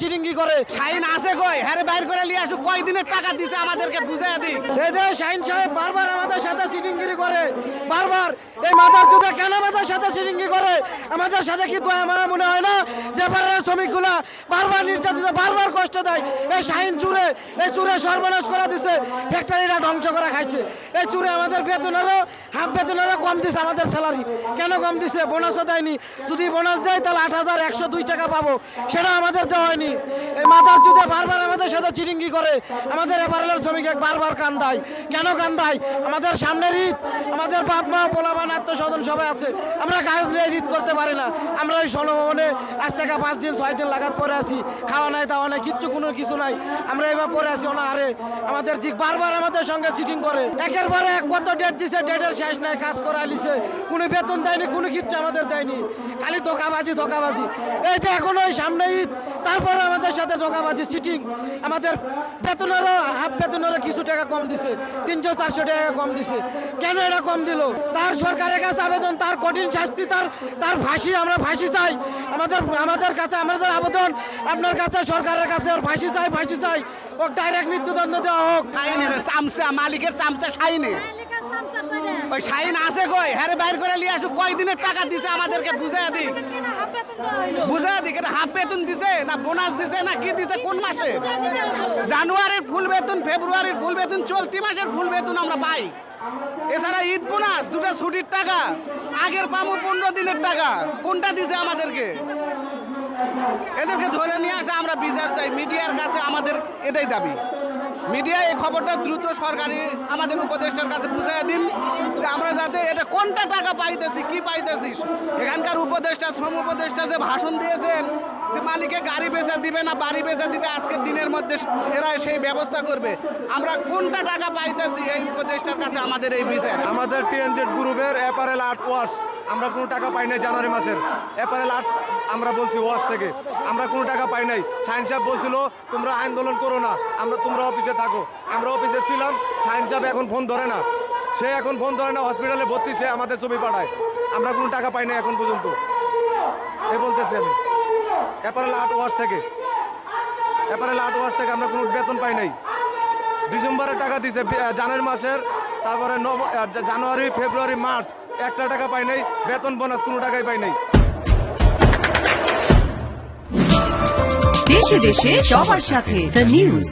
চিরিঙ্গি করে। শাইন আছে কই? হ্যাঁ বাইর করে নিয়ে আসো কয় দিনের টাকা দিছে আমাদেরকে বুঝাই দি এই যে শাহিন সাহেব বারবার আমাদের সাথে চিরিঙ্গিরি করে। বারবার। এই মাথার যুগে কেন আমাদের সাথে চিরিঙ্গি করে? আমাদের সাথে কি দয়া মায়া মনে হয় না? যে পাড়ার শ্রমিকগুলা বারবার নির্যাতিত বারবার কষ্ট দেয়। এই শাহিন চুরে এই চুরে সর্বনাশ করে দিছে। ফ্যাক্টরিটা ধ্বংস করে খাইছে। এই চুরে আমাদের বেতন বেতনেরও হাফ বেতন বেতনেরও কম দিছে আমাদের স্যালারি। কেন কম দিছে? বোনাসও দেয়নি। যদি বোনাস দেয় তাহলে আট হাজার একশো দুই টাকা পাবো। সেটা আমাদের দেওয়া হয়নি। মাথার যুগে বারবার আমাদের সাথে চিরিঙ্গি করে, আমাদের এপারেলের শ্রমিক বারবার কান্দায়। কেন কান্দায়? আমাদের সামনের ঈদ, আমাদের বাপ মা, পোলাবান আত্মস্বজন সবাই আছে। আমরা কাজে ঈদ করতে পারি না। আমরা এই সলভবনে আজ থেকে পাঁচ দিন, ছয় দিন লাগাত পরে আছি। খাওয়া নাই, দাওয়া নাই, কিচ্ছু, কোনো কিছু নাই। আমরা এবার পরে আছি অনাহারে। আমাদের দিক বারবার আমাদের সঙ্গে চিটিং করে। একের পরে এক কত ডেট দিছে ডেটের শেষ নাই, কাজ করা লিছে। কোনো বেতন দেয়নি, কোনো কিচ্ছু আমাদের দেয়নি। খালি ধোকাবাজি ধোকাবাজি। এই যে এখন ওই সামনে ঈদ, তারপরে আমাদের সাথে ধোকাবাজি চিটিং আমাদের বেতনেরও হাফ বেতনেরও কিছু টাকা কম দিছে। তিনশো চারশো টাকা কম দিছে। কেন এটা কম দিল? তার সরকারের কাছে আবেদন তার কঠিন শাস্তি তার তার ফাঁসি আমরা ফাঁসি চাই। আমাদের আমাদের কাছে আমাদের আবেদন আপনার কাছে সরকারের কাছে ওর ফাঁসি চাই ফাঁসি চাই। ও ডাইরেক্ট মৃত্যুদণ্ড দেওয়া হোক। চামচা মালিকের চামচা সাইনে ওই সাইন আছে কই? হ্যাঁ বাইর করে নিয়ে আসো। কয় দিনের টাকা দিছে আমাদেরকে বুঝাই দি বুঝাই দি এটা হাফ বেতন দিছে না বোনাস দিছে না কি দিছে কোন মাসে? জানুয়ারির ফুল বেতন, ফেব্রুয়ারির ফুল বেতন, চলতি মাসের ফুল বেতন আমরা পাই। এছাড়া ঈদ বোনাস, দুটো ছুটির টাকা, আগের পাবো পনেরো দিনের টাকা। কোনটা দিছে আমাদেরকে? এদেরকে ধরে নিয়ে আসা, আমরা বিচার চাই, মিডিয়ার কাছে আমাদের এটাই দাবি। মিডিয়া এই খবরটা দ্রুত সরকারি, আমাদের উপদেষ্টার কাছে বুঝাই দিন যে আমরা যাতে এটা কোনটা টাকা পাইতেছি, কি পাইতেছি। এখানকার উপদেষ্টা, শ্রম উপদেষ্টা যে ভাষণ দিয়েছেন যে মালিকে গাড়ি বেচা দিবে না, বাড়ি বেচা দিবে, আজকের দিনের মধ্যে এরা সেই ব্যবস্থা করবে। আমরা কোনটা টাকা পাইতেছি এই উপদেষ্টার কাছে আমাদের এই বিচার। আমাদের টিএনজেড গ্রুপের অ্যাপারেল আর্ট ওয়াশ, আমরা কোনো টাকা পাই নাই জানুয়ারি মাসের। অ্যাপারেল আর্ট আমরা বলছি ওয়াশ থেকে। আমরা কোনো টাকা পাই নাই। সাইন সাহেব বলছিল, তোমরা আন্দোলন করো না, আমরা তোমরা অফিসে থাকো। আমরা অফিসে ছিলাম সাইন সাহেব এখন ফোন ধরে না। সে এখন ফোন ধরে না হসপিটালে ভর্তি সে আমাদের ছবি পাঠায়। আমরা কোনো টাকা পাই না এখন পর্যন্ত। এ বলতেছি আমি। অ্যাপারেল আর্ট ওয়াশ থেকে। অ্যাপারেল আর্ট ওয়াশ থেকে আমরা কোনো বেতন পাই নাই। ডিসেম্বরের টাকা দিছে জানুয়ারি মাসের তারপরে আহ, জানুয়ারি ফেব্রুয়ারি মার্চ একটা টাকা পাই নাই বেতন বোনাস কোনো টাকাই পাই নাই। দেশে দেশে সবার সাথে দ্য নিউজ